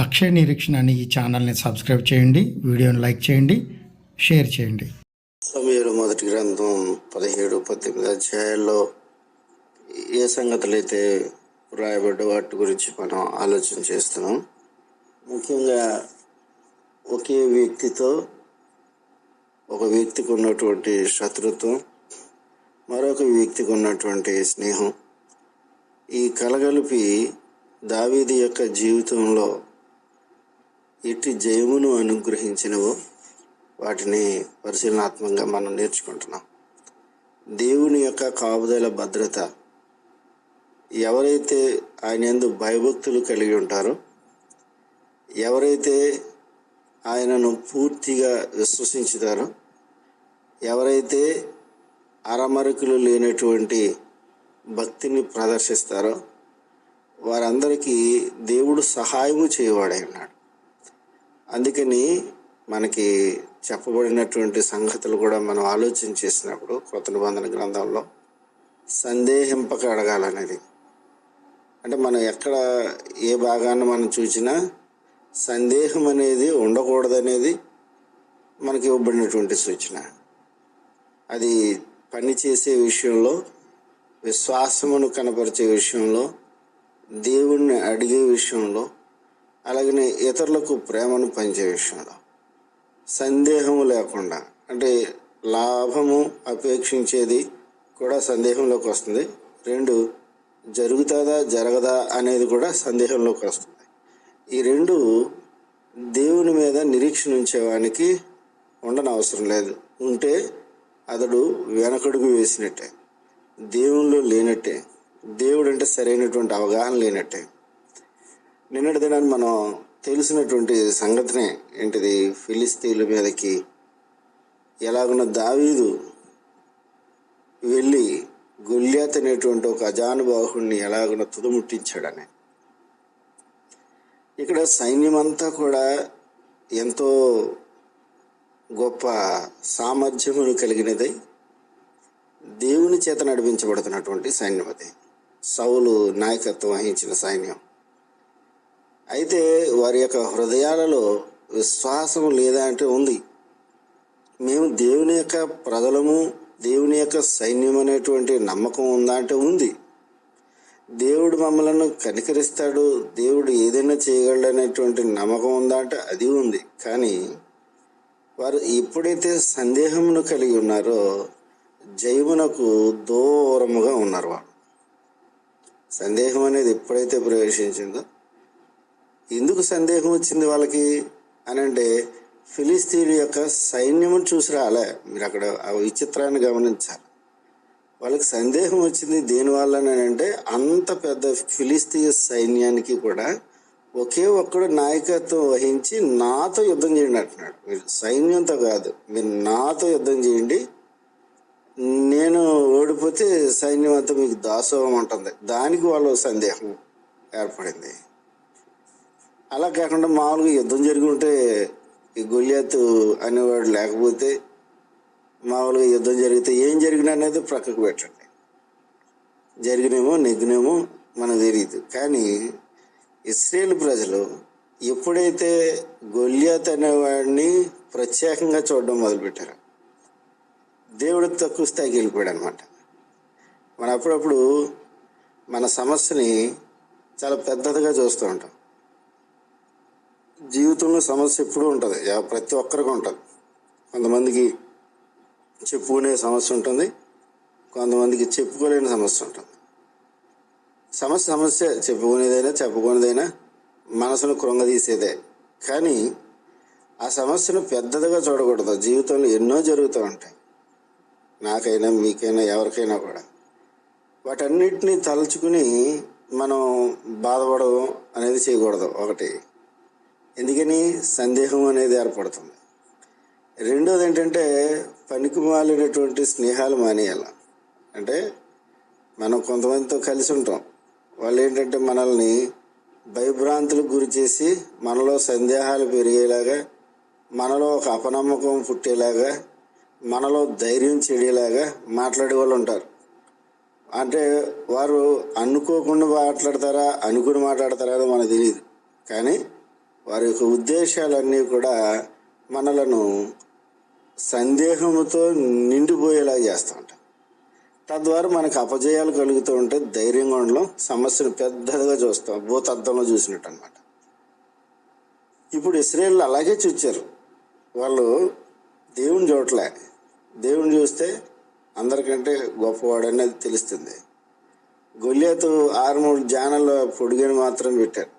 అక్షయ నిరీక్షణ అనే ఈ ఛానల్ని సబ్స్క్రైబ్ చేయండి వీడియోని లైక్ చేయండి షేర్ చేయండి. సమయంలో మొదటి గ్రంథం పదిహేడు పద్దెనిమిది అధ్యాయాల్లో ఏ సంగతులు అయితే రాయబడ్డ వాటి గురించి మనం ఆలోచన చేస్తున్నాం. ముఖ్యంగా ఒకే వ్యక్తితో ఒక వ్యక్తికి ఉన్నటువంటి శత్రుత్వం మరొక వ్యక్తికి ఉన్నటువంటి స్నేహం. ఈ కలగలిపి దావీది యొక్క జీవితంలో ఎట్టి జయమును అనుగ్రహించినవో వాటిని పరిశీలనాత్మకంగా మనం నేర్చుకుంటున్నాం. దేవుని యొక్క కాపుదల భద్రత ఎవరైతే ఆయన ఎందు భయభక్తులు కలిగి ఉంటారో ఎవరైతే ఆయనను పూర్తిగా విశ్వసించుతారో ఎవరైతే అరమరకులు లేనటువంటి భక్తిని ప్రదర్శిస్తారో వారందరికీ దేవుడు సహాయము చేయవాడై ఉన్నాడు. అందుకని మనకి చెప్పబడినటువంటి సంగతులు కూడా మనం ఆలోచన చేసినప్పుడు కొత్త నిబంధన గ్రంథంలో సందేహింపక అడగాలనేది. అంటే మనం ఎక్కడ ఏ భాగాన్ని మనం చూసినా సందేహం అనేది ఉండకూడదనేది మనకి ఇవ్వబడినటువంటి సూచన. అది పని చేసే విషయంలో విశ్వాసమును కనపరిచే విషయంలో దేవుణ్ణి అడిగే విషయంలో అలాగనే ఇతరులకు ప్రేమను పంచే విషయంలో. సందేహము లేకుండా అంటే లాభము అపేక్షించేది కూడా సందేహంలోకి వస్తుంది. రెండు జరుగుతుందా జరగదా అనేది కూడా సందేహంలోకి వస్తుంది. ఈ రెండు దేవుని మీద నిరీక్షణ ఉంచేవానికి ఉండని అవసరం లేదు. ఉంటే అతడు వెనకడుగు వేసినట్టే. దేవుళ్ళు లేనట్టే. దేవుడు అంటే సరైనటువంటి అవగాహన లేనట్టే. నిన్నటి దినాన్ని మనం తెలిసినటువంటి సంఘటనే ఏంటిది? ఫిలిస్తీన్ల మీదకి ఎలాగున్న దావీదు వెళ్ళి గొల్యాత్ అనేటువంటి ఒక అజానుబాహుణ్ణి ఎలాగున్న తుదముట్టించాడని. ఇక్కడ సైన్యమంతా కూడా ఎంతో గొప్ప సామర్థ్యమును కలిగినది దేవుని చేత నడిపించబడుతున్నటువంటి సైన్యం అది. సౌలు నాయకత్వం వహించిన సైన్యం. అయితే వారి యొక్క హృదయాలలో విశ్వాసం లేదా అంటే ఉంది. మేము దేవుని యొక్క ప్రజలము దేవుని యొక్క సైన్యం అనేటువంటి నమ్మకం ఉందా అంటే ఉంది. దేవుడు మమ్మలను కనికరిస్తాడు దేవుడు ఏదైనా చేయగలడు అనేటువంటి నమ్మకం ఉందా అంటే అది ఉంది. కానీ వారు ఎప్పుడైతే సందేహమును కలిగి ఉన్నారో జయమునకు దూరముగా ఉన్నారు వాళ్ళు సందేహం అనేది ఎప్పుడైతే ప్రవేశించిందో ఎందుకు సందేహం వచ్చింది వాళ్ళకి అని అంటే ఫిలిస్తీన్ యొక్క సైన్యము చూసి రాలే మీరు అక్కడ ఆ విచిత్రాన్ని గమనించాలి. వాళ్ళకి సందేహం వచ్చింది దేనివల్ల అంటే అంత పెద్ద ఫిలిస్తీన్ సైన్యానికి కూడా ఒకే ఒక్కడు నాయకత్వం వహించి నాతో యుద్ధం చేయండి అంటున్నాడు. మీరు సైన్యంతో కాదు మీరు నాతో యుద్ధం చేయండి. నేను ఓడిపోతే సైన్యం అంతా మీకు దాసోహం ఉంటుంది దానికి వాళ్ళ సందేహం ఏర్పడింది. అలా కాకుండా మామూలుగా యుద్ధం జరిగి ఉంటే ఈ గొల్యాతు అనేవాడు లేకపోతే మామూలుగా యుద్ధం జరిగితే ఏం జరిగిన అనేది ప్రక్కకు పెట్టండి. జరిగినేమో నెగ్గినేమో మనకు తెలియదు కానీ ఇస్రేల్ ప్రజలు ఎప్పుడైతే గొల్యాత్ అనేవాడిని ప్రత్యేకంగా చూడడం మొదలుపెట్టారు దేవుడు తక్కువ స్థాయికి వెళ్ళిపోయాడు అనమాట మన అప్పుడప్పుడు మన సమస్యని చాలా పెద్దదిగా చూస్తూ ఉంటాం. జీవితంలో సమస్య ఎప్పుడూ ఉంటుంది. ప్రతి ఒక్కరికి ఉంటుంది. కొంతమందికి చెప్పుకునే సమస్య ఉంటుంది. కొంతమందికి చెప్పుకోలేని సమస్య ఉంటుంది. సమస్య సమస్య చెప్పుకునేదైనా చెప్పుకునేదైనా మనసును కృంగదీసేదే. కానీ ఆ సమస్యను పెద్దదిగా చూడకూడదు. జీవితంలో ఎన్నో జరుగుతూ ఉంటాయి. నాకైనా మీకైనా ఎవరికైనా కూడా. వాటన్నిటిని తలుచుకుని మనం బాధపడడం అనేది చేయకూడదు. ఒకటి ఎందుకని సందేహం అనేది ఏర్పడుతుంది. రెండోది ఏంటంటే పనికి మాలినటువంటి స్నేహాలు మానేయాలి. అంటే మనం కొంతమందితో కలిసి ఉంటాం. వాళ్ళు ఏంటంటే మనల్ని భయభ్రాంతులకు గురి చేసి మనలో సందేహాలు పెరిగేలాగా మనలో ఒక అపనమ్మకం పుట్టేలాగా మనలో ధైర్యం చెడేలాగా మాట్లాడే వాళ్ళు ఉంటారు. అంటే వారు అనుకోకుండా మాట్లాడతారా అనుకుని మాట్లాడతారా అని మనకు తెలియదు కానీ వారి యొక్క ఉద్దేశాలన్నీ కూడా మనలను సందేహముతో నిండిపోయేలా చేస్తూ ఉంటాం తద్వారా మనకు అపజయాలు కలుగుతూ ఉంటే ధైర్యంగా ఉండడం సమస్యను పెద్దదిగా చూస్తాం భూతద్దంలో చూసినట్టు అనమాట ఇప్పుడు ఇస్రాయేల్ అలాగే చూచారు. వాళ్ళు దేవుని చూడలే దేవుని చూస్తే అందరికంటే గొప్పవాడనేది తెలుస్తుంది. గొల్లియాతు ఆరు మూడు జానల్లో పొడిగని మాత్రం పెట్టారు.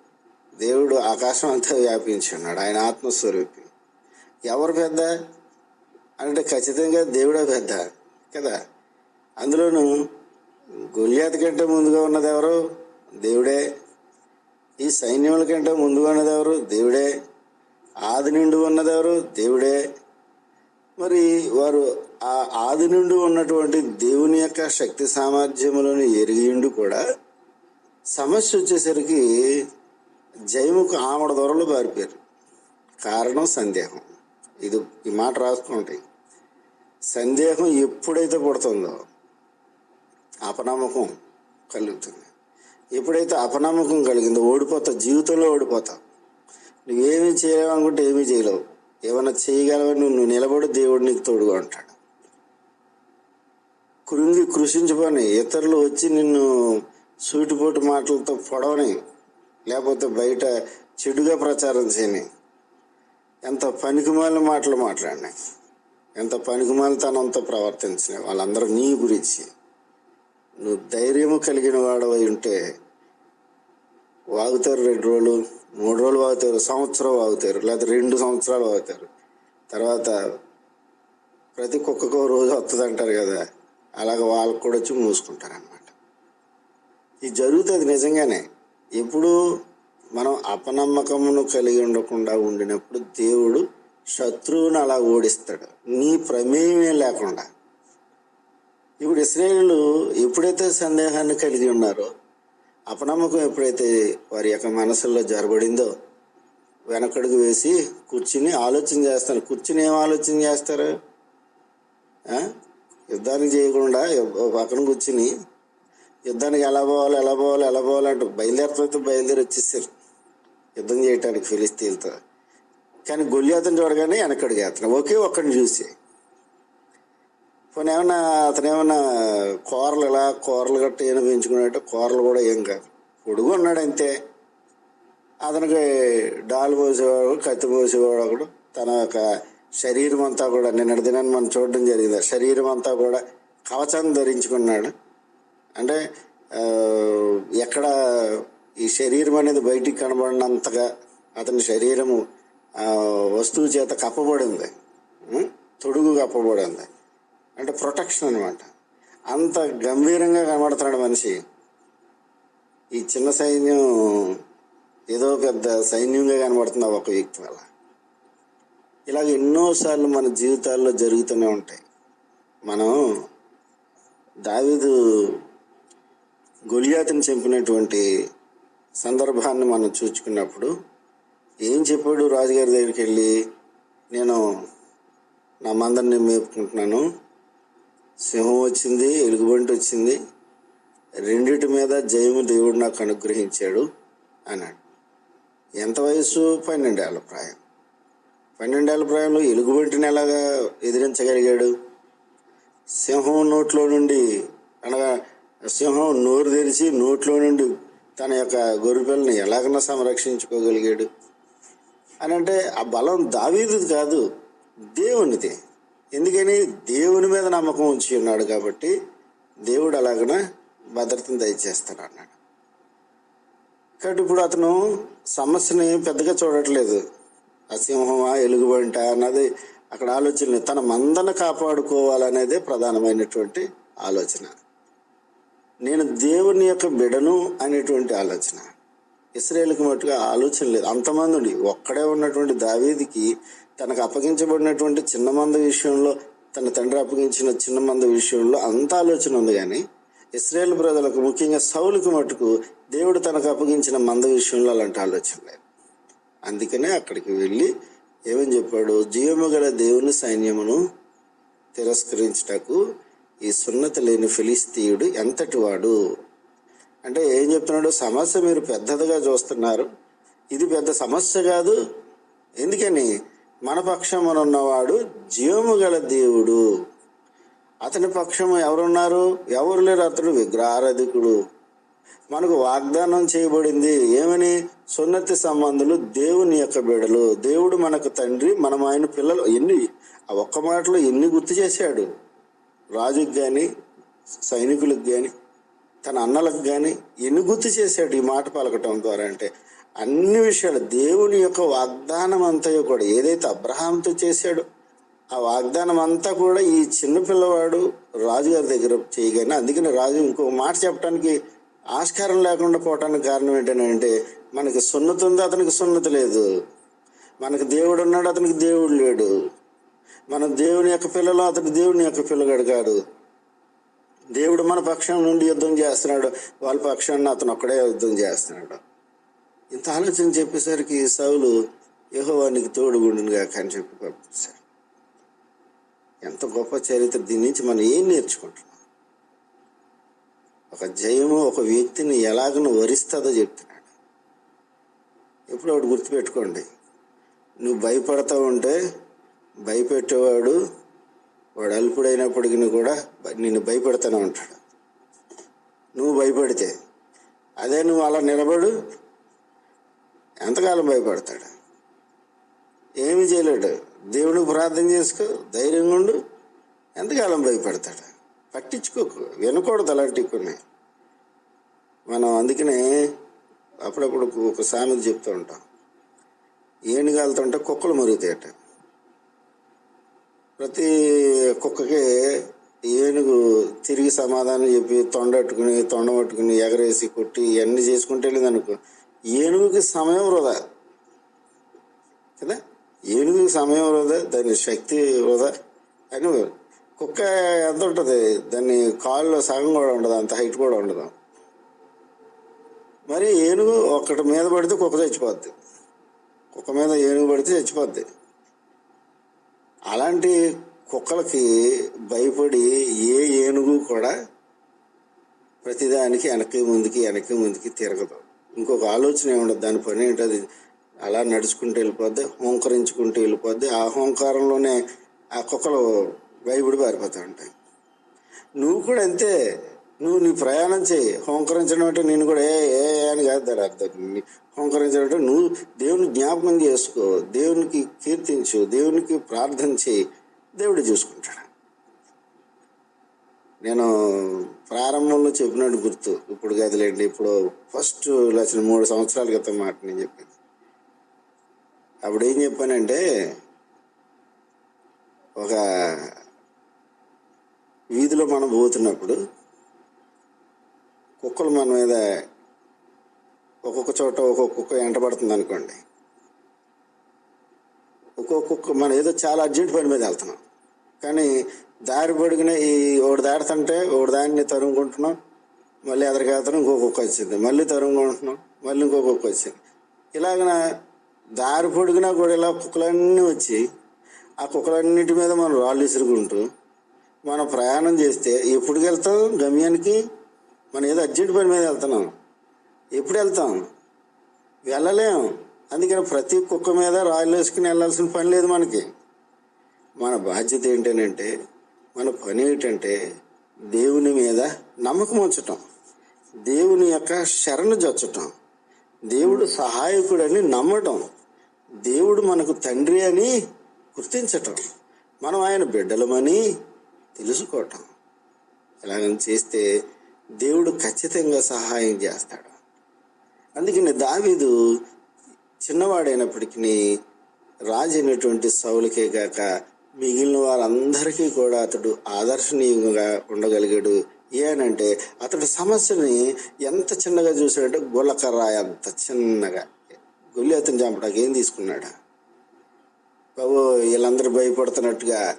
దేవుడు ఆకాశం అంతా వ్యాపించి ఉన్నాడు ఆయన ఆత్మస్వరూపి. ఎవరు పెద్ద? అంటే ఖచ్చితంగా దేవుడే పెద్ద కదా? అందులోనూ గొల్లియాత్ కంటే ముందుగా ఉన్నది ఎవరు? దేవుడే. ఈ సైన్యముల కంటే ముందుగా ఉన్నది ఎవరు? దేవుడే. ఆది నుండి ఉన్నది ఎవరు? దేవుడే. మరి వారు ఆ ఆది నుండి ఉన్నటువంటి దేవుని యొక్క శక్తి సామర్థ్యములను ఎరిగిండు కూడా సమస్య వచ్చేసరికి జయముకు ఆమడ దొరలు పారిపోయారు కారణం సందేహం. ఇది ఈ మాట రాసుకోండి సందేహం ఎప్పుడైతే పుడుతుందో అపనమ్మకం కలుగుతుంది. ఎప్పుడైతే అపనమ్మకం కలిగిందో ఓడిపోతావు జీవితంలో ఓడిపోతావు. నువ్వేమీ చేయలేవు అనుకుంటే ఏమీ చేయలేవు. ఏమైనా చేయగలవని నువ్వు నువ్వు నిలబడి దేవుడు నీకు తోడుగా ఉంటాడు. కృంగి కృషించుకొని ఇతరులు వచ్చి నిన్ను సూటిపోటు మాటలతో పొడవని లేకపోతే బయట చెడుగా ప్రచారం చేయని. ఎంత పనికిమాలిన మాటలు మాట్లాడినాయి ఎంత పనికిమాలితనంతో ప్రవర్తించినాయి వాళ్ళందరూ నీ గురించి. నువ్వు ధైర్యము కలిగిన వాడవై ఉంటే వాగుతారు రెండు రోజులు మూడు రోజులు వాగుతారు సంవత్సరం వాగుతారు లేదా రెండు సంవత్సరాలు వాగుతారు. తర్వాత ప్రతి కుక్కకు రోజు వస్తుంది అంటారు కదా అలాగ వాళ్ళకు కూడా వచ్చి మూసుకుంటారు అనమాట ఇది జరుగుతుంది నిజంగానే. ఎప్పుడు మనం అపనమ్మకమును కలిగి ఉండకుండా ఉండినప్పుడు దేవుడు శత్రువును అలా ఓడిస్తాడు. నీ ప్రమేయమే లేకుండా. ఇప్పుడు ఇస్రాయేళ్ళు ఎప్పుడైతే సందేహాన్ని కలిగి ఉన్నారో అపనమ్మకం ఎప్పుడైతే వారి యొక్క మనసుల్లో జరబడిందో వెనకడుగు వేసి కూర్చుని ఆలోచన చేస్తారు. కూర్చుని ఏం ఆలోచన చేస్తారు? యుద్ధాన్ని యుద్ధానికి చేయకుండా పక్కన కూర్చుని యుద్ధానికి ఎలా పోవాలి ఎలా పోవాలి ఎలా పోవాలి అంటూ బయలుదేరి వచ్చేసారు. యుద్ధం చేయటానికి ఫిలిస్తీన్తో. కానీ గొల్లియాతను చూడగానే వెనకడు వేస్తున్నాం ఒకే ఒక్కడిని చూసి. పోనీ ఏమన్నా అతను ఏమన్నా కూరలు ఇలా కూరలు గట్ట ఏమైనా పెంచుకున్నట్టు కూరలు కూడా ఏం కాదు. పొడుగు ఉన్నాడు అంతే. అతనికి డాల్ పోసేవాడు కత్తి పోసేవాడు ఒకడు. తన యొక్క శరీరం అంతా కూడా నిన్నటి దినాన్ని మనం చూడడం జరిగింది. శరీరం అంతా కూడా కవచం ధరించుకున్నాడు. అంటే ఎక్కడ ఈ శరీరం అనేది బయటికి కనబడినంతగా అతని శరీరము వస్తువు చేత కప్పబడింది. తొడుగు కప్పబడింది. అంటే ప్రొటెక్షన్ అనమాట అంత గంభీరంగా కనబడుతున్నాడు మనిషి. ఈ చిన్న సైన్యం ఏదో పెద్ద సైన్యంగా కనబడుతుంది ఒక వ్యక్తి వల్ల. ఇలాగ ఎన్నోసార్లు మన జీవితాల్లో జరుగుతూనే ఉంటాయి. మనం దావీదు గొలియాతిని చంపినటువంటి సందర్భాన్ని మనం చూచుకున్నప్పుడు ఏం చెప్పాడు రాజుగారి దగ్గరికి వెళ్ళి నేను నా మందరిని మేపుకుంటున్నాను. సింహం వచ్చింది ఎలుగుబంటి వచ్చింది. రెండిటి మీద జయము దేవుడు నాకు అనుగ్రహించాడు అన్నాడు. ఎంత వయసు పన్నెండేళ్ళ ప్రాయం. పన్నెండేళ్ళ ప్రాయంలో ఎలుగుబంటిని ఎలాగా ఎదిరించగలిగాడు? సింహం నోట్లో నుండి అనగా సింహం నోరు తెరిచి నోట్లో నుండి తన యొక్క గొర్రెపిల్లని ఎలాగన్నా సంరక్షించుకోగలిగాడు. అని అంటే ఆ బలం దావీదుది కాదు దేవునిది. ఎందుకని? దేవుని మీద నమ్మకం ఉంచి ఉన్నాడు కాబట్టి దేవుడు అలాగన భద్రతను దయచేస్తాడు అన్నాడు. కాబట్టి ఇప్పుడు అతను సమస్యని పెద్దగా చూడట్లేదు. ఆ సింహమా ఎలుగుబంట అన్నది అక్కడ ఆలోచన తన మందను కాపాడుకోవాలనేదే ప్రధానమైనటువంటి ఆలోచన. నేను దేవుని యొక్క బిడను అనేటువంటి ఆలోచన. ఇస్రాయేల్కి మట్టుగా ఆలోచన లేదు. అంతమంది ఉండి ఒక్కడే ఉన్నటువంటి దావేదికి తనకు అప్పగించబడినటువంటి చిన్న మంద విషయంలో తన తండ్రి అప్పగించిన చిన్న మంద విషయంలో అంత ఆలోచన ఉంది కానీ ఇస్రాయేల్ ప్రజలకు ముఖ్యంగా సౌలుకి మటుకు దేవుడు తనకు అప్పగించిన మంద విషయంలో అలాంటి ఆలోచన లేదు. అందుకనే అక్కడికి వెళ్ళి ఏమని చెప్పాడు? జీవము గల దేవుని సైన్యమును తిరస్కరించుటకు ఈ సున్నతి లేని ఫిలిస్తీయుడు ఎంతటి వాడు? అంటే ఏం చెప్తున్నాడు సమస్య మీరు పెద్దదిగా చూస్తున్నారు. ఇది పెద్ద సమస్య కాదు. ఎందుకని? మన పక్షమున ఉన్నవాడు జీవము గల దేవుడు. అతని పక్షము ఎవరున్నారు? ఎవరు లేరు? అతడు విగ్రహారధికుడు. మనకు వాగ్దానం చేయబడింది ఏమని? సున్నతి సంబంధులు దేవుని యొక్క బిడలు. దేవుడు మనకు తండ్రి మనం ఆయన పిల్లలు. ఎన్ని? ఆ ఒక్క మాటలో ఎన్ని గుర్తు చేశాడు? రాజుకి కానీ సైనికులకు కానీ తన అన్నలకు కానీ ఎనుగుతు చేశాడు ఈ మాట పలకటం ద్వారా అంటే అన్ని విషయాలు దేవుని యొక్క వాగ్దానం అంతయో కూడా ఏదైతే అబ్రహాంతో చేశాడో ఆ వాగ్దానం అంతా కూడా ఈ చిన్న పిల్లవాడు రాజుగారి దగ్గర చేయగానే అందుకని రాజు ఇంకో మాట చెప్పడానికి ఆస్కారం లేకుండా పోవటానికి కారణం ఏంటంటే మనకి సున్నతి ఉంది అతనికి సున్నతి లేదు. మనకి దేవుడు ఉన్నాడు అతనికి దేవుడు లేడు. మన దేవుని యొక్క పిల్లలు అతడు దేవుని యొక్క పిల్లగాడు కాడు. దేవుడు మన పక్షం నుండి యుద్ధం చేస్తున్నాడు. వాళ్ళ పక్షాన్ని అతను ఒక్కడే యుద్ధం చేస్తున్నాడు. ఇంత ఆలోచన చెప్పేసరికి సౌలు యహోవానికి తోడుగుండునుగా కానీ చెప్పి పంపించారు ఎంత గొప్ప చరిత్ర. దీని నుంచి మనం ఏం నేర్చుకుంటున్నాం? ఒక జయము ఒక వ్యక్తిని ఎలాగను వరిస్తుందో చెప్తున్నాడు. ఎప్పుడు ఒకటి గుర్తుపెట్టుకోండి. నువ్వు భయపడతా ఉంటే భయపెట్టేవాడు వాడు అల్పుడైనప్పటికీ కూడా నిన్ను భయపెడతానే ఉంటాడు. నువ్వు భయపడితే అదే నువ్వు అలా నిలబడు ఎంతకాలం భయపడతాడు? ఏమి చేయలేడు. దేవుడికి ప్రార్థన చేసుకో ధైర్యంగా ఉండు ఎంతకాలం భయపడతాడు? పట్టించుకోకు వినకూడదు అలాంటివి కొన్ని. మనం అందుకనే అప్పుడప్పుడు ఒక సామెత చెప్తూ ఉంటాం. ఏనుగాలుతుంటే కుక్కలు మురుగుతాయట. ప్రతి కుక్కకి ఏనుగు తిరిగి సమాధానం చెప్పి తొండట్టుకుని తొండ పట్టుకుని ఎగరేసి కొట్టి ఇవన్నీ చేసుకుంటే వెళ్ళిందనుకో ఏనుగుకి సమయం వృధా. కదా? ఏనుగుకి సమయం వృధా దాని శక్తి వృధా. అని కుక్క ఎంత ఉంటుంది? దాన్ని కాల్లో సగం కూడా ఉండదు? అంత హైట్ కూడా ఉండదు? మరి ఏనుగు ఒక్కటి మీద పడితే కుక్క చచ్చిపోద్ది. కుక్క మీద ఏనుగు పడితే చచ్చిపోద్ది. అలాంటి కుక్కలకి భయపడి ఏ ఏనుగు కూడా ప్రతిదానికి వెనక్కి ముందుకి వెనక్కి ముందుకి తిరగదు. ఇంకొక ఆలోచన ఏముండదు దాని పని ఏంటది అలా నడుచుకుంటూ వెళ్ళిపోద్ది హోంకరించుకుంటూ వెళ్ళిపోద్ది. ఆ హోంకారంలోనే ఆ కుక్కలు భయపడి పారిపోతూ ఉంటాయి. నువ్వు కూడా అంతే నువ్వు నీ ప్రయాణం చేయి. హోంకరించడం అంటే నేను కూడా ఏ ఏ అని కాదు దాని అర్థం హోంకరించడం అంటే నువ్వు దేవుని జ్ఞాపకం చేసుకో. దేవునికి కీర్తించు. దేవునికి ప్రార్థన చేయి. దేవుడు చూసుకుంటాడు. నేను ప్రారంభంలో చెప్పినట్టు గుర్తు. ఇప్పుడు కదలేండి. ఇప్పుడు ఫస్ట్ లక్షణ మూడు సంవత్సరాల క్రితం మాట నేను చెప్పింది. అప్పుడు ఏం చెప్పానంటే ఒక వీధిలో మనం పోతున్నప్పుడు కుక్కలు మన మీద ఒక్కొక్క చోట ఒక్కొక్క కుక్క ఎంటబడుతుంది అనుకోండి. ఒక్కొక్క కుక్క మనం ఏదో చాలా అర్జెంట్ పని మీద వెళ్తున్నాం. కానీ దారి పొడిగిన ఈ ఒకటి దాడుతుంటే ఒకటి దాన్ని తరుముకుంటున్నాం. మళ్ళీ ఎదరికి వెళ్తున్నాం ఇంకో కుక్క వచ్చింది. మళ్ళీ తరుముకుంటున్నాం మళ్ళీ ఇంకో కుక్క వచ్చింది. ఇలాగన దారి పొడిగినా కూడా ఇలా కుక్కలన్నీ వచ్చి ఆ కుక్కలన్నిటి మీద మనం రాళ్ళు విసురుకుంటూ మనం ప్రయాణం చేస్తే ఎప్పుడు వెళ్తాం గమ్యానికి? మనం ఏదో అర్జెంట్ పని మీద వెళ్తున్నాం. ఎప్పుడు వెళ్తాం? వెళ్ళలేం. అందుకని ప్రతి కుక్క మీద రాయలు వేసుకుని వెళ్ళాల్సిన పని లేదు మనకి. మన బాధ్యత ఏంటంటే మన పని ఏంటంటే దేవుని మీద నమ్మకం ఉంచటం. దేవుని యొక్క శరణు జొచ్చటం. దేవుడు సహాయకుడని నమ్మటం. దేవుడు మనకు తండ్రి అని గుర్తించటం. మనం ఆయన బిడ్డలమని తెలుసుకోవటం. ఇలాగని చేస్తే దేవుడు ఖచ్చితంగా సహాయం చేస్తాడు. అందుకని దావీదు చిన్నవాడైనప్పటికీ రాజు అయినటువంటి సౌలకే కాక మిగిలిన వారందరికీ కూడా అతడు ఆదర్శనీయంగా ఉండగలిగాడు. ఏనంటే అతడు సమస్యని ఎంత చిన్నగా చూశాడంటే గులకర్రాయ అంత చిన్నగా. గుల్లి అతను చంపడానికి ఏం తీసుకున్నాడు? బాబు వీళ్ళందరూ భయపడుతున్నట్టుగా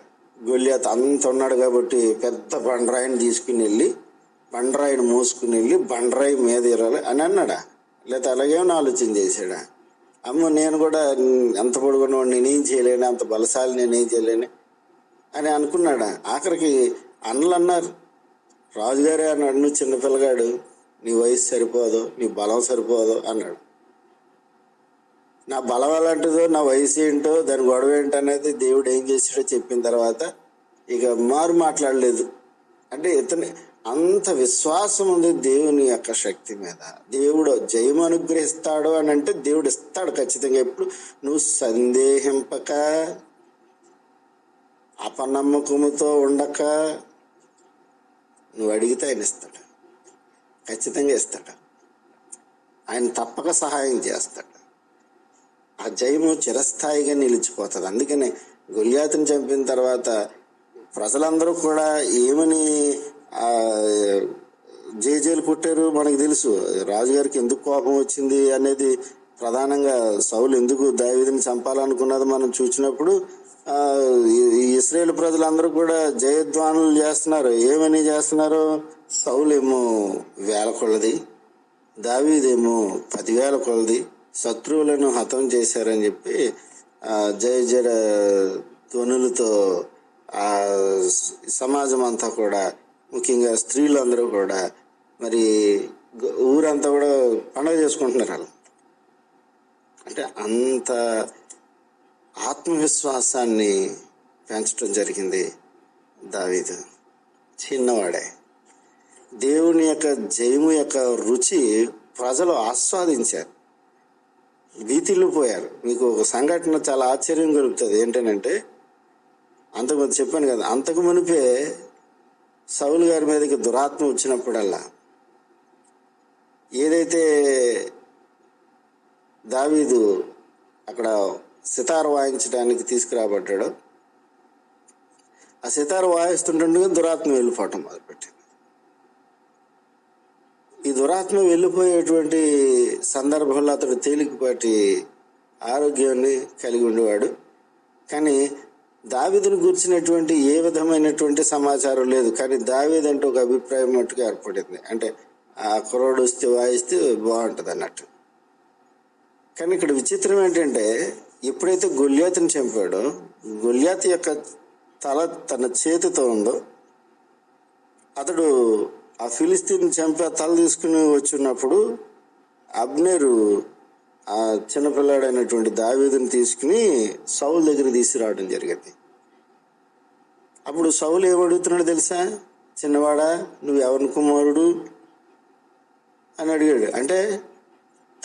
గొల్లియాత్ అంత ఉన్నాడు కాబట్టి పెద్ద బండరాయిని తీసుకుని వెళ్ళి బండరాయిని మోసుకుని వెళ్ళి బండరాయి మీద ఇరాలి అని అన్నాడా. లేకపోతే అలాగేమో ఆలోచన చేశాడా. అమ్మ నేను కూడా ఎంత పొడుగున్నవాడు నేనేం చేయలేను అంత బలశాలి నేనేం చేయలేను అని అనుకున్నాడా. ఆఖరికి అన్నలు అన్నారు. రాజుగారే అన్నాడు నువ్వు చిన్నపిల్లగాడు నీ వయసు సరిపోదు నీ బలం సరిపోదు అన్నాడు. నా బలం ఎలాంటిదో నా వయసు ఏంటో దాని గొడవ ఏంటనేది దేవుడు ఏం చేసాడో చెప్పిన తర్వాత ఇక మారు మాట్లాడలేదు. అంటే ఇతని అంత విశ్వాసం ఉంది దేవుని యొక్క శక్తి మీద. దేవుడు జయం అనుగ్రహిస్తాడు అని అంటే దేవుడు ఇస్తాడు ఖచ్చితంగా. ఎప్పుడు? నువ్వు సందేహింపక అపనమ్మకముతో ఉండక నువ్వు అడిగితే ఆయన ఇస్తాడు. ఖచ్చితంగా ఇస్తాడు. ఆయన తప్పక సహాయం చేస్తాడు. ఆ జయము చిరస్థాయిగా నిలిచిపోతుంది. అందుకనే గొల్యాతుని చంపిన తర్వాత ప్రజలందరూ కూడా ఏమని జేజేలు పుట్టారు మనకు తెలుసు. రాజుగారికి ఎందుకు కోపం వచ్చింది అనేది ప్రధానంగా సౌలు ఎందుకు దావీదుని చంపాలనుకున్నది మనం చూసినప్పుడు ఈ- ఇస్రాయేల్ ప్రజలందరూ కూడా జయధ్వానులు చేస్తున్నారు. ఏమని చేస్తున్నారు? సౌలేమో వేల కొలది దావీదేమో పదివేల కొలది శత్రువులను హతం చేశారని చెప్పి జయ జయ ధ్వనులతో ఆ సమాజం అంతా కూడా ముఖ్యంగా స్త్రీలందరూ కూడా మరి ఊరంతా కూడా పండగ చేసుకుంటున్నారు వాళ్ళు. అంటే అంత ఆత్మవిశ్వాసాన్ని పెంచడం జరిగింది దావీదు. చిన్నవాడే. దేవుని యొక్క జయము యొక్క రుచి ప్రజలు ఆస్వాదించారు. భీతిల్లు పోయారు. మీకు ఒక సంఘటన చాలా ఆశ్చర్యం కలుగుతుంది. ఏంటంటే అంతకుముందు చెప్పాను కదా అంతకు మునిపే సౌలు గారి మీదకి దురాత్మ వచ్చినప్పుడల్లా ఏదైతే దావీదు అక్కడ సితార వాయించడానికి తీసుకురాబడ్డాడో ఆ సితార వాయిస్తుంటుండగా దురాత్మ వెళ్ళిపోవటం మొదలుపెట్టింది. ఈ దురాత్మ వెళ్ళిపోయేటువంటి సందర్భంలో అతడు తేలికపాటి ఆరోగ్యాన్ని కలిగి ఉండేవాడు. కానీ దావీదుని గురించినటువంటి ఏ విధమైనటువంటి సమాచారం లేదు. కానీ దావీద్ అంటే ఒక అభిప్రాయం మట్టుగా ఏర్పడింది. అంటే ఆ కుర్రోడు వస్తే వాయిస్తే బాగుంటుంది అన్నట్టు. కానీ ఇక్కడ విచిత్రం ఏంటంటే ఎప్పుడైతే గొల్యాతుని చంపాడో గొల్యాత్ యొక్క తల తన చేతితో ఉందో అతడు ఆ ఫిలిస్తీన్ చంపి ఆ తల తీసుకుని వచ్చినప్పుడు అబ్నేరు ఆ చిన్నపిల్లాడైనటువంటి దావీదుని తీసుకుని సౌల్ దగ్గర తీసుకురావడం జరిగింది. అప్పుడు సౌలు ఏమడుగుతున్నాడు తెలుసా? చిన్నవాడా నువ్వు ఎవరిని కుమారుడు? అని అడిగాడు. అంటే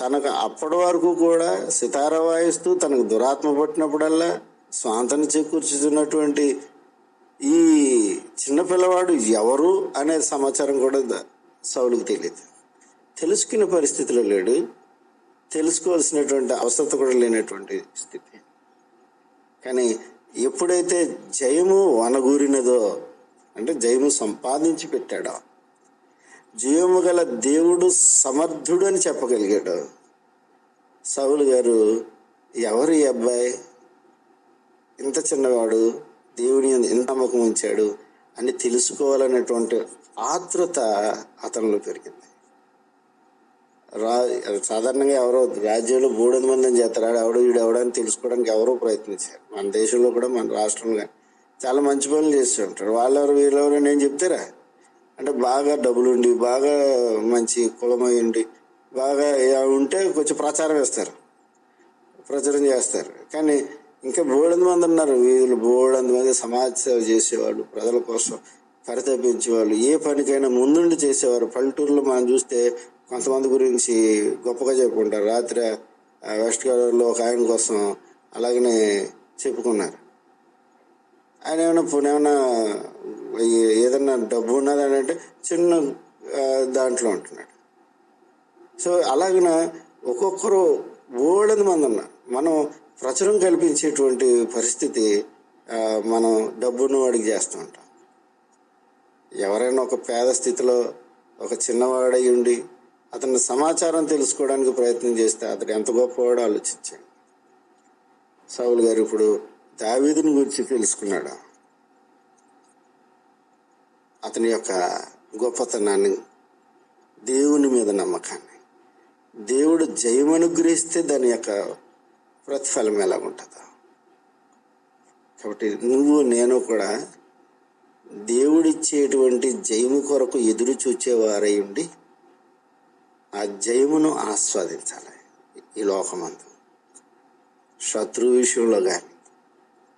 తనకు అప్పటి వరకు కూడా సితార వాయిస్తూ తనకు దురాత్మ పట్టినప్పుడల్లా స్వాంతను చేకూర్చుతున్నటువంటి ఈ చిన్నపిల్లవాడు ఎవరు అనే సమాచారం కూడా సౌలుకు తెలియదు. తెలుసుకునే పరిస్థితిలో లేడు. తెలుసుకోవాల్సినటువంటి అవసరత కూడా లేనటువంటి స్థితి. కానీ ఎప్పుడైతే జయము వనగూరినదో అంటే జయము సంపాదించి పెట్టాడో జయము గల దేవుడు సమర్థుడు అని చెప్పగలిగాడు. సౌలు గారు ఎవరు ఈ అబ్బాయి? ఇంత చిన్నవాడు దేవుని ఎంత నమ్మకం ఉంచాడు? అని తెలుసుకోవాలనేటువంటి ఆతృత అతనిలో పెరిగింది. రా సాధారణంగా ఎవరో రాజ్యంలో బూడిద మంది అని చేస్తారు. ఆడు ఎవడు వీడు ఎవడని తెలుసుకోవడానికి ఎవరో ప్రయత్నించారు. మన దేశంలో కూడా మన రాష్ట్రంలో చాలా మంచి పనులు చేస్తూ ఉంటారు. వాళ్ళెవరు వీళ్ళెవరు నేను చెప్తారా? అంటే బాగా డబ్బులుండి బాగా మంచి కులమై ఉండి బాగా ఉంటే కొంచెం ప్రచారం వేస్తారు. ప్రచారం చేస్తారు. కానీ ఇంకా బోడంది మంది ఉన్నారు. వీళ్ళు బోడంది మంది సమాజ సేవ చేసేవాళ్ళు ప్రజల కోసం పరితపించేవాళ్ళు. ఏ పనికైనా ముందుండి చేసేవారు. పల్లెటూరులో మనం చూస్తే కొంతమంది గురించి గొప్పగా చెప్పుకుంటారు. రాత్రి వెస్ట్ గోదావరిలో ఒక ఆయన కోసం అలాగనే చెప్పుకున్నారు. ఆయన ఏమైనా పోనీ ఏమైనా ఏదైనా ఏదన్నా డబ్బు ఉన్నదని అంటే చిన్న దాంట్లో ఉంటున్నాడు. సో అలాగిన ఒక్కొక్కరు ఓడని మంది ఉన్నారు. మనం ప్రచురం కల్పించేటువంటి పరిస్థితి మనం డబ్బును వాడికి చేస్తూ ఉంటాం. ఎవరైనా ఒక పేద స్థితిలో ఒక చిన్నవాడై ఉండి అతని సమాచారం తెలుసుకోవడానికి ప్రయత్నం చేస్తే అతడు ఎంత గొప్పవాడో ఆలోచించాడు. సౌలు గారు ఇప్పుడు దావీదుని గురించి తెలుసుకున్నాడు? అతని యొక్క గొప్పతనాన్ని దేవుని మీద నమ్మకాన్ని. దేవుడు జయం అనుగ్రహిస్తే దాని యొక్క ప్రతిఫలం ఎలా ఉంటుందో కాబట్టి నువ్వు నేను కూడా దేవుడిచ్చేటువంటి జయము కొరకు ఎదురు చూచేవారై ఉండి ఆ జయమును ఆస్వాదించాలి ఈ లోకమందు. శత్రువు విషయంలో కానీ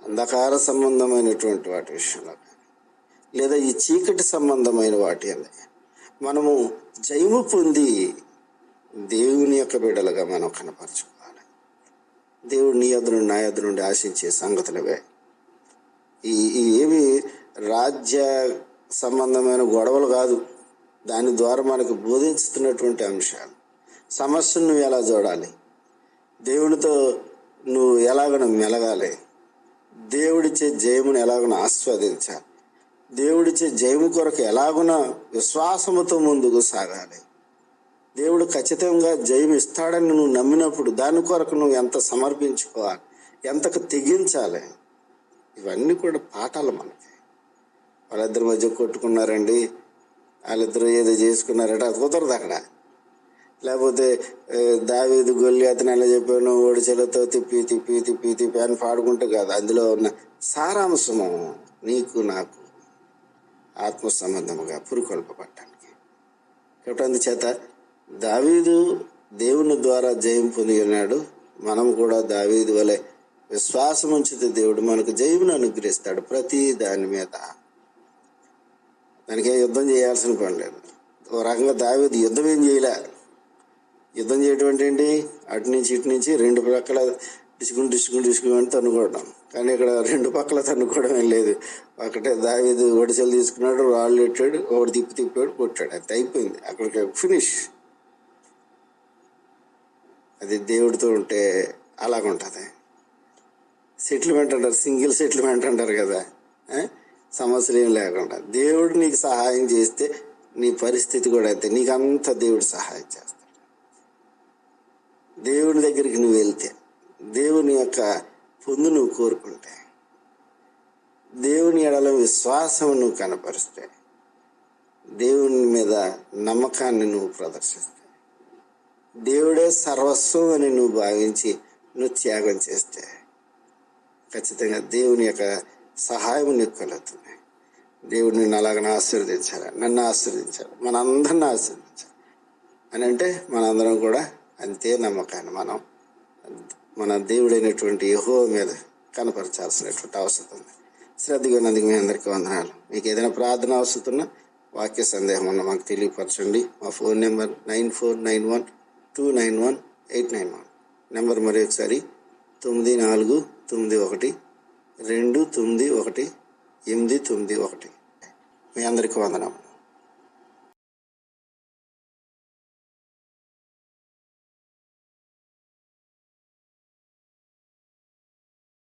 అంధకార సంబంధమైనటువంటి వాటి విషయంలో కానీ లేదా ఈ చీకటి సంబంధమైన వాటి మనము జయము పొంది దేవుని యొక్క బిడ్డలుగా మనం కనపరచుకోవాలి. దేవుడు నీ యొద్ద నుండి నా యొద్ద నుండి ఆశించే సంగతులవే. ఈ ఈ ఏవి రాజ్య సంబంధమైన గొడవలు కాదు. దాని ద్వారా మనకు బోధించుతున్నటువంటి అంశాలు. సమస్యను నువ్వు ఎలా చూడాలి? దేవునితో నువ్వు ఎలాగను మెలగాలి? దేవుడిచ్చే జయమును ఎలాగన ఆస్వాదించాలి? దేవుడిచ్చే జయము కొరకు ఎలాగున విశ్వాసముతో ముందుకు సాగాలి? దేవుడు ఖచ్చితంగా జయం ఇస్తాడని నువ్వు నమ్మినప్పుడు దాని కొరకు నువ్వు ఎంత సమర్పించుకోవాలి? ఎంతకు తెగించాలి? ఇవన్నీ కూడా పాఠాలు మనకి. వాళ్ళిద్దరి మధ్య కొట్టుకున్నారండి. వాళ్ళిద్దరూ ఏదో చేసుకున్నారట అది కుదరదు అక్కడ. లేకపోతే ఏ, దావీదు గొల్లి అతను ఎలా చెప్పాను ఒడిచెలతో తిప్పి తిప్పి తిప్పి తిప్పి అని పాడుకుంటే కాదు. అందులో ఉన్న సారాంశము నీకు నాకు ఆత్మ సంబంధముగా పురుకొల్పబడ్డానికి. కాబట్టి అందుచేత దావీదు దేవుని ద్వారా జయం పొంది ఉన్నాడు. మనం కూడా దావీదు వలె విశ్వాసం ఉంచితే దేవుడు మనకు జయమును అనుగ్రహిస్తాడు ప్రతి దాని మీద. దానికి ఏ యుద్ధం చేయాల్సిన పని లేదు. ఓ రకంగా దావేది యుద్ధం ఏం చేయలే. యుద్ధం చేయటం అంటే ఏంటి? అటు నుంచి ఇటు నుంచి రెండు పక్కల డిసుకుని డిసుకుని డిసుకుని అని తన్నుకోవడం కానీ ఇక్కడ రెండు పక్కల తన్నుకోవడం ఏం లేదు. ఒకటే దావీదు ఒడిసెలు తీసుకున్నాడు రాళ్ళు పెట్టాడు ఒకటి తిప్పి తిప్పాడు కొట్టాడు. అది అయిపోయింది. అక్కడికి ఫినిష్. అది దేవుడితో ఉంటే అలాగుంటుంది. సెటిల్మెంట్ అంటారు. సింగిల్ సెటిల్మెంట్ అంటారు కదా. సమస్యలు ఏం లేకుండా. దేవుడు నీకు సహాయం చేస్తే నీ పరిస్థితి కూడా అయితే నీకు అంత దేవుడు సహాయం చేస్తాడు. దేవుని దగ్గరికి నువ్వు వెళ్తే దేవుని యొక్క పొందు నువ్వు కోరుకుంటే దేవుని ఎడల విశ్వాసం నువ్వు కనపరిస్తే దేవుని మీద నమ్మకాన్ని నువ్వు ప్రదర్శిస్తే దేవుడే సర్వస్వం అని నువ్వు భావించి నువ్వు త్యాగం చేస్తే ఖచ్చితంగా దేవుని యొక్క సహాయం నీకు కలుగుతుంది. దేవుడు నిన్ను అలాగనే ఆశీర్వదించాలి నన్ను ఆశీర్వదించాలి మనందరిని ఆశీర్వదించాలి అని అంటే మనందరం కూడా అంతే నమ్మకాన్ని మనం మన దేవుడైనటువంటి యహో మీద కనపరచాల్సినటువంటి అవసరం ఉంది. శ్రద్ధగా ఉన్నందుకు మీ అందరికీ వందనాలు. మీకు ఏదైనా ప్రార్థన అవసరం ఉన్నా వాక్య సందేహం ఉన్నా మాకు తెలియపరచండి. మా phone number nine four nine one two nine one eight nine one. Number మరి ఒకసారి తొమ్మిది నాలుగు తొమ్మిది ఒకటి రెండు తొమ్మిది ఒకటి ఎనిమిది తొమ్మిది ఒకటి. మీ అందరికీ వందనం